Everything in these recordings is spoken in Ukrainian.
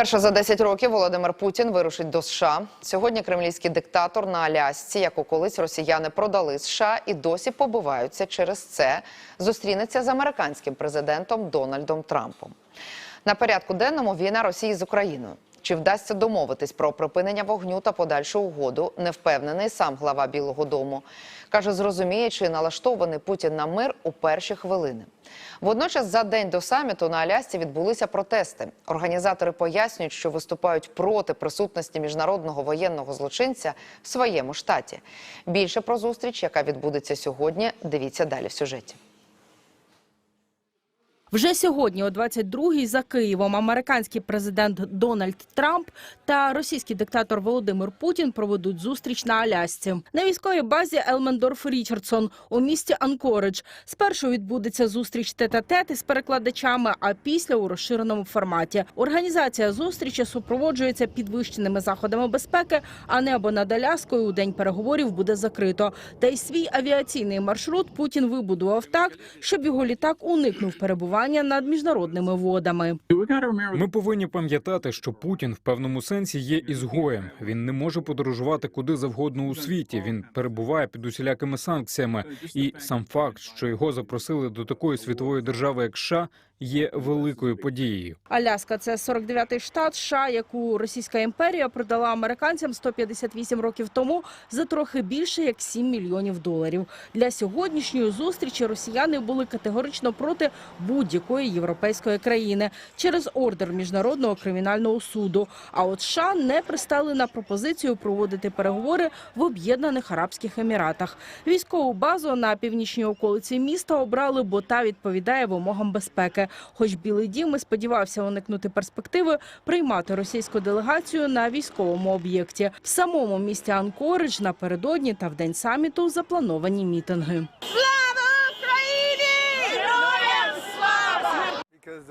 Вперше за 10 років Володимир Путін вирушить до США. Сьогодні кремлівський диктатор на Алясці, яку колись росіяни продали США і досі побиваються через це, зустрінеться з американським президентом Дональдом Трампом. На порядку денному війна Росії з Україною. Чи вдасться домовитись про припинення вогню та подальшу угоду? Не впевнений сам глава Білого Дому. Каже, зрозуміє, чи налаштований Путін на мир у перші хвилини. Водночас, за день до саміту на Алясці відбулися протести. Організатори пояснюють, що виступають проти присутності міжнародного воєнного злочинця в своєму штаті. Більше про зустріч, яка відбудеться сьогодні, дивіться далі в сюжеті. Вже сьогодні, о 22-й, за Києвом, американський президент Дональд Трамп та російський диктатор Володимир Путін проведуть зустріч на Алясці. На військовій базі Елмендорф Річардсон у місті Анкоридж. Спершу відбудеться зустріч тет-а-тет із перекладачами, а після у розширеному форматі. Організація зустрічі супроводжується підвищеними заходами безпеки, а небо над Аляскою у день переговорів буде закрито. Та й свій авіаційний маршрут Путін вибудував так, щоб його літак уникнув перебування над міжнародними водами. Ми повинні пам'ятати, що Путін в певному сенсі є ізгоєм. Він не може подорожувати куди завгодно у світі. Він перебуває під усілякими санкціями. І сам факт, що його запросили до такої світової держави, як США, є великою подією. Аляска це 49-й штат США, яку Російська імперія продала американцям 158 років тому за трохи більше як 7 мільйонів доларів. Для сьогоднішньої зустрічі росіяни були категорично проти будь-якої європейської країни через ордер міжнародного кримінального суду. А от США не пристали на пропозицію проводити переговори в Об'єднаних Арабських Еміратах. Військову базу на північній околиці міста обрали, бо та відповідає вимогам безпеки. Хоч Білий Дім і сподівався уникнути перспективи приймати російську делегацію на військовому об'єкті. В самому місті Анкоридж напередодні та в день саміту заплановані мітинги.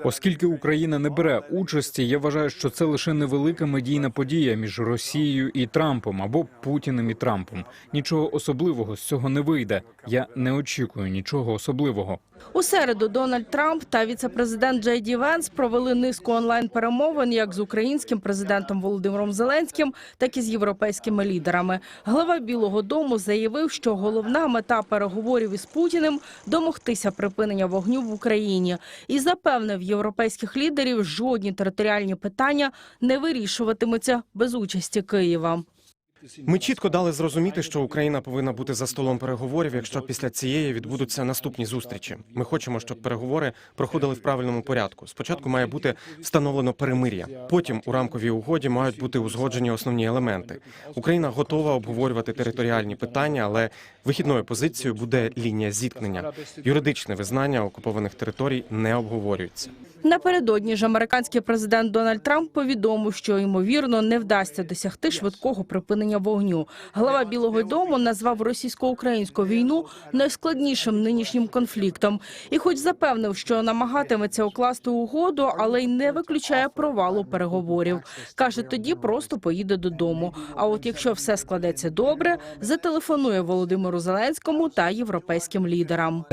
Оскільки Україна не бере участі, я вважаю, що це лише невелика медійна подія між Росією і Трампом або Путіним і Трампом. Нічого особливого з цього не вийде. Я не очікую нічого особливого. У середу Дональд Трамп та віцепрезидент Джей Ді Венс провели низку онлайн перемовин як з українським президентом Володимиром Зеленським, так і з європейськими лідерами. Глава Білого Дому заявив, що головна мета переговорів із Путіним домогтися припинення вогню в Україні і запевнив європейських лідерів, жодні територіальні питання не вирішуватимуться без участі Києва. Ми чітко дали зрозуміти, що Україна повинна бути за столом переговорів, якщо після цієї відбудуться наступні зустрічі. Ми хочемо, щоб переговори проходили в правильному порядку. Спочатку має бути встановлено перемир'я. Потім у рамковій угоді мають бути узгоджені основні елементи. Україна готова обговорювати територіальні питання, але вихідною позицією буде лінія зіткнення. Юридичне визнання окупованих територій не обговорюється. Напередодні ж американський президент Дональд Трамп повідомив, що ймовірно не вдасться досягти швидкого припинення вогню. Глава Білого Дому назвав російсько-українську війну найскладнішим нинішнім конфліктом, і, хоч запевнив, що намагатиметься укласти угоду, але й не виключає провалу переговорів. каже, тоді просто поїде додому. А от якщо все складеться добре, зателефонує Володимиру Зеленському та європейським лідерам.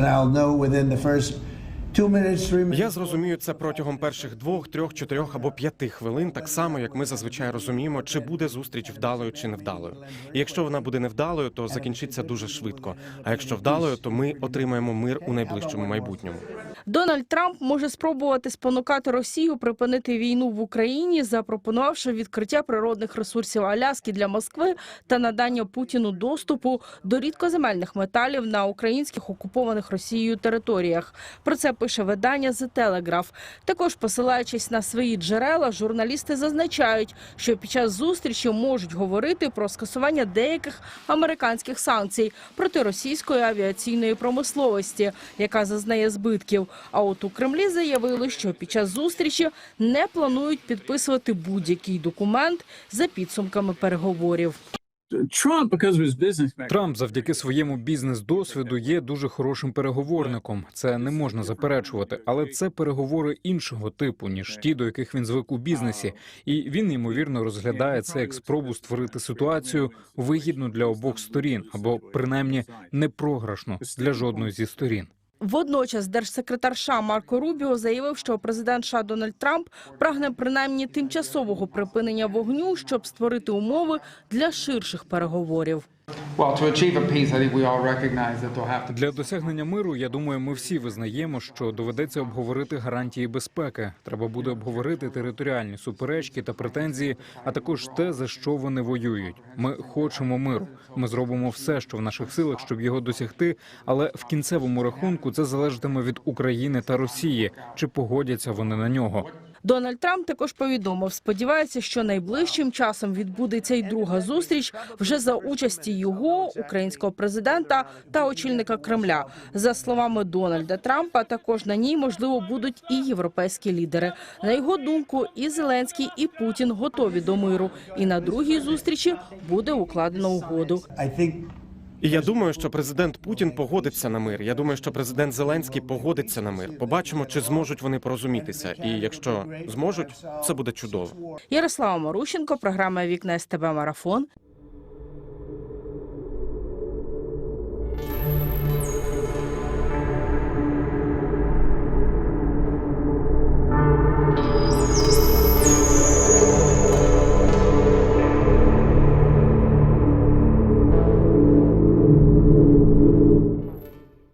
Я зрозумію це протягом перших двох, трьох, чотирьох або п'яти хвилин, так само як ми зазвичай розуміємо, чи буде зустріч вдалою чи невдалою. І якщо вона буде невдалою, то закінчиться дуже швидко. А якщо вдалою, то ми отримаємо мир у найближчому майбутньому. Дональд Трамп може спробувати спонукати Росію припинити війну в Україні, запропонувавши відкриття природних ресурсів Аляски для Москви та надання Путіну доступу до рідкоземельних металів на українських окупованих Росією територіях. Про це пише видання The Telegraph. Також посилаючись на свої джерела, журналісти зазначають, що під час зустрічі можуть говорити про скасування деяких американських санкцій проти російської авіаційної промисловості, яка зазнає збитків. А от у Кремлі заявили, що під час зустрічі не планують підписувати будь-який документ за підсумками переговорів. Трамп завдяки своєму бізнес-досвіду є дуже хорошим переговорником. Це не можна заперечувати, але це переговори іншого типу ніж ті, до яких він звик у бізнесі, і він ймовірно розглядає це як спробу створити ситуацію вигідну для обох сторін, або принаймні не програшну для жодної зі сторін. Водночас держсекретар США Марко Рубіо заявив, що президент США Дональд Трамп прагне принаймні тимчасового припинення вогню, щоб створити умови для ширших переговорів. Для досягнення миру, я думаю, ми всі визнаємо, що доведеться обговорити гарантії безпеки. Треба буде обговорити територіальні суперечки та претензії, а також те, за що вони воюють. Ми хочемо миру. Ми зробимо все, що в наших силах, щоб його досягти. Але в кінцевому рахунку це залежатиме від України та Росії, чи погодяться вони на нього. Дональд Трамп також повідомив, сподівається, що найближчим часом відбудеться й друга зустріч вже за участі його, українського президента та очільника Кремля. За словами Дональда Трампа, також на ній можливо будуть і європейські лідери. На його думку, і Зеленський, і Путін готові до миру. І на другій зустрічі буде укладено угоду. І я думаю, що президент Путін погодиться на мир. Я думаю, що президент Зеленський погодиться на мир. Побачимо, чи зможуть вони порозумітися. І якщо зможуть, це буде чудово. Ярослава Марущенко, програма Вікна СТБ Марафон.